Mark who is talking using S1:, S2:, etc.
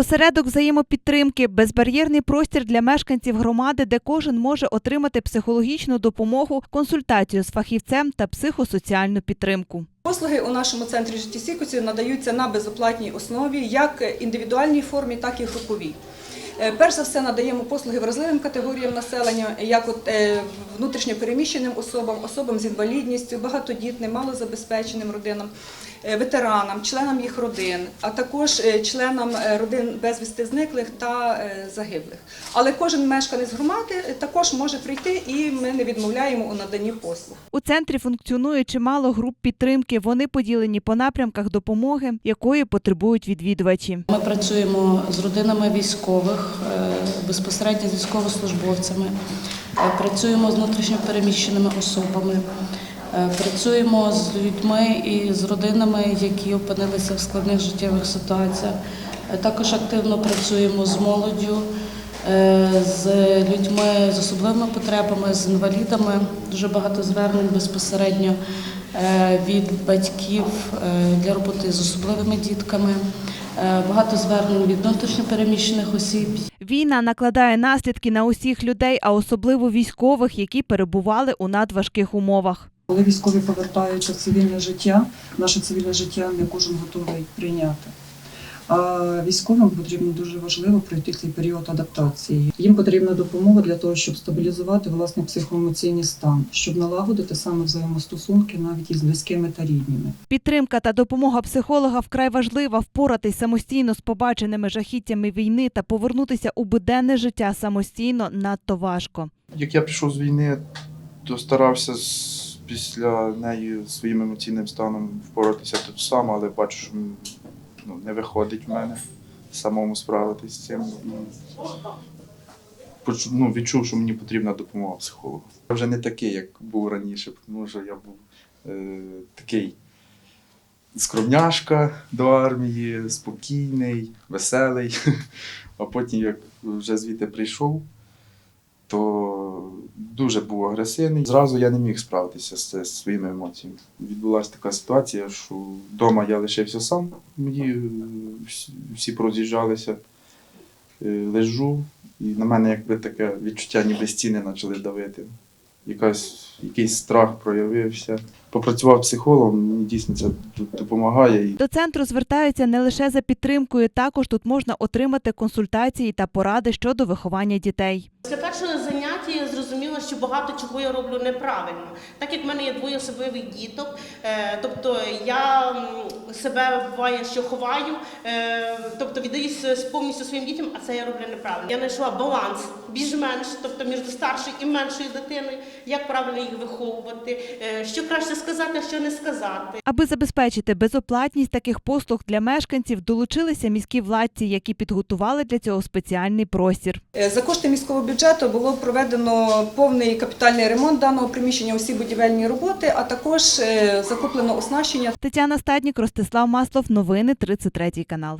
S1: Осередок взаємопідтримки безбар'єрний простір для мешканців громади, де кожен може отримати психологічну допомогу, консультацію з фахівцем та психосоціальну підтримку.
S2: Послуги у нашому центрі життєстійкості надаються на безоплатній основі, як індивідуальній формі, так і груповій. Е, Перш за все надаємо послуги вразливим категоріям населення, як от е, внутрішньопереміщеним особам, особам з інвалідністю, багатодітним, малозабезпеченим родинам, е, ветеранам, членам їх родин, а також членам родин безвісти зниклих та загиблих. Але кожен мешканець громади також може прийти, і ми не відмовляємо у наданні послуг.
S1: У центрі функціонує чимало груп підтримки. Вони поділені по напрямках допомоги, якої потребують відвідувачі.
S3: Ми працюємо з родинами військових, безпосередньо з військовослужбовцями, е, працюємо з внутрішньопереміщеними особами, е, працюємо з людьми і з родинами, які опинилися в складних життєвих ситуаціях. Е, Також активно працюємо з молоддю, е, з людьми з особливими потребами, з інвалідами. Дуже багато звернень безпосередньо е, від батьків е, для роботи з особливими дітками. Е, Багато звернень від внутрішньопереміщених осіб.
S1: Війна накладає наслідки на усіх людей, а особливо військових, які перебували у надважких умовах.
S4: Коли військові повертаються в цивільне життя, наше цивільне життя не кожен готовий прийняти. А військовим потрібно дуже важливо пройти цей період адаптації. Їм потрібна допомога для того, щоб стабілізувати власний психоемоційний стан, щоб налагодити саме взаємостосунки навіть із близькими та рідними.
S1: Підтримка та допомога психолога вкрай важлива. Впоратись самостійно з побаченими жахіттями війни та повернутися у буденне життя самостійно надто важко.
S5: Як я прийшов з війни, то старався з, після неї своїм емоційним станом впоратися тут сам, але бачу, що ну, не виходить в мене самому справитись з цим. І ну, відчув, що мені потрібна допомога психолога. Я вже не такий, як був раніше, тому що я був е, такий скромняшка до армії, спокійний, веселий. А потім, як вже звідти прийшов, то дуже був агресивний. Зразу я не міг справитися з, з своїми емоціями. Відбулася така ситуація, що вдома я лишився сам, мої е, всі, всі пороз'їжджалися, Е, лежу, і на мене якби таке відчуття, ніби стіни почали давити. Якась, якийсь страх проявився. Попрацював психологом, мені дійсно це допомагає.
S1: До центру звертаються не лише за підтримкою, також тут можна отримати консультації та поради щодо виховання дітей.
S6: Після першого заняття я зрозуміла, що багато чого я роблю неправильно. Так як в мене є двоє особливих діток, е, тобто я себе буває, що ховаю, е, тобто віддаюся повністю своїм дітям, а це я роблю неправильно. Я знайшла баланс більш-менш, тобто між старшою і меншою дитиною, як правильно їх виховувати, е, що краще сказати, а що не сказати.
S1: Аби забезпечити безоплатність таких послуг для мешканців, долучилися міські владці, які підготували для цього спеціальний простір.
S2: Е, За кошти міського бюджету було проведено повний капітальний ремонт даного приміщення, усі будівельні роботи, а також закуплено оснащення
S1: Тетяна Стаднік, Ростислав Маслов. Новини 33 канал.